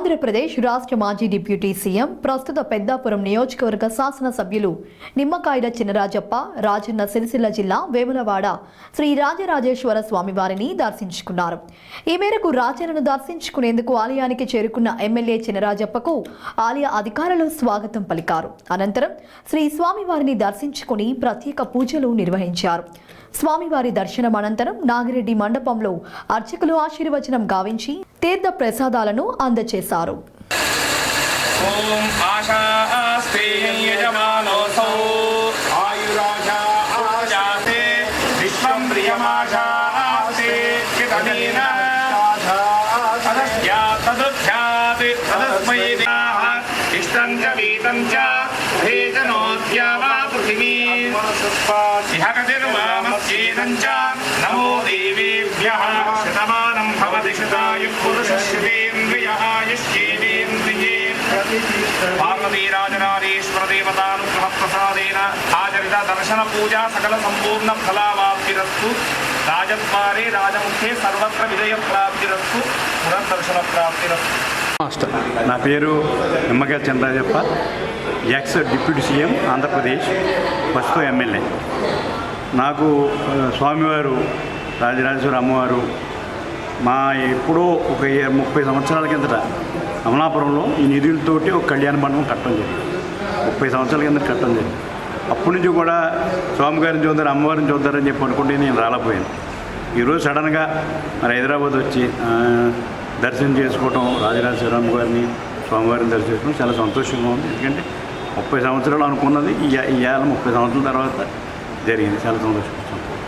ఆంధ్రప్రదేశ్ రాష్ట్ర మాజీ deputy CM ప్రస్తుత పెద్దాపురం నియోజకవర్గ శాసనసభ్యులు నిమ్మకాయల చినరాజప్ప రాజన్న సిరిసిల్ల జిల్లా వేములవాడ శ్రీ రాజరాజేశ్వర స్వామివారిని దర్శించుకున్నారు. ఈ మేరకు రాజన్నను దర్శించుకునేందుకు ఆలయానికి చేరుకున్న ఎమ్మెల్యే చినరాజప్పకు ఆలయ అధికారులు స్వాగతం పలికారు. అనంతరం శ్రీ స్వామివారిని దర్శించుకుని ప్రత్యేక పూజలు నిర్వహించారు. స్వామివారి దర్శనం అనంతరం నాగిరెడ్డి మండపంలో అర్చకులు ఆశీర్వచనం గావించి తీర్థ ప్రసాదాలను అందజేశారు ఓం ఆశాస్తే యజమానోసౌ ఆయురాజా ఆజాతే విశ్వం ప్రియమాశాస్తే కితమీన తదస్యా తదుధ్యాతి తదస్మై దేహ ఇష్టం చ వీతం చ భేజనోద్యా వా పృథివీ ఇహ గతిర్వామస్యేదం చ నమో దేవేభ్యः శతమానం భవతి శతాయుః పురుషశ్రుతేంద్రియः యశ్చేంద్రియే పార్వతీరాజరాజేశ్వర దేవతానుగ్రహ ప్రసాదేన ఆచరిత దర్శన పూజా సకల సంపూర్ణ ఫలావాప్తిరస్తు. రాజద్వారే రాజముఖే సర్వత్ర విజయ ప్రాప్తిరస్తు పునర్దర్శన ప్రాప్తిరస్తు మాస్టర్. నా పేరు Nimmakaya Chandrajappa ex deputy CM Andhra Pradesh ప్రస్తుతం ఎమ్మెల్యే. నాకు స్వామివారు రాజరాజేశ్వర అమ్మవారు మా ఎప్పుడో ఒక ముప్పై సంవత్సరాల కిందట అమలాపురంలో ఈ నిధులతోటి ఒక కళ్యాణ మండపం కట్టడం జరిగింది. ముప్పై సంవత్సరాల కింద కట్టడం జరిగింది. అప్పటి నుంచి కూడా స్వామివారిని చూద్దారు అమ్మవారిని చూద్దారని చెప్పి అనుకుంటే నేను రాలేకపోయాను. ఈరోజు సడన్గా మరి హైదరాబాద్ వచ్చి దర్శనం చేసుకోవటం రాజరాజేశ్వరమ్మ గారిని స్వామివారిని దర్శనం చేసుకోవడం చాలా సంతోషంగా ఉంది. ఎందుకంటే ముప్పై సంవత్సరాలు అనుకున్నది ఈ ఇవాళ ముప్పై సంవత్సరాల తర్వాత జరిగింది. చాలా సంతోషిస్తున్నాం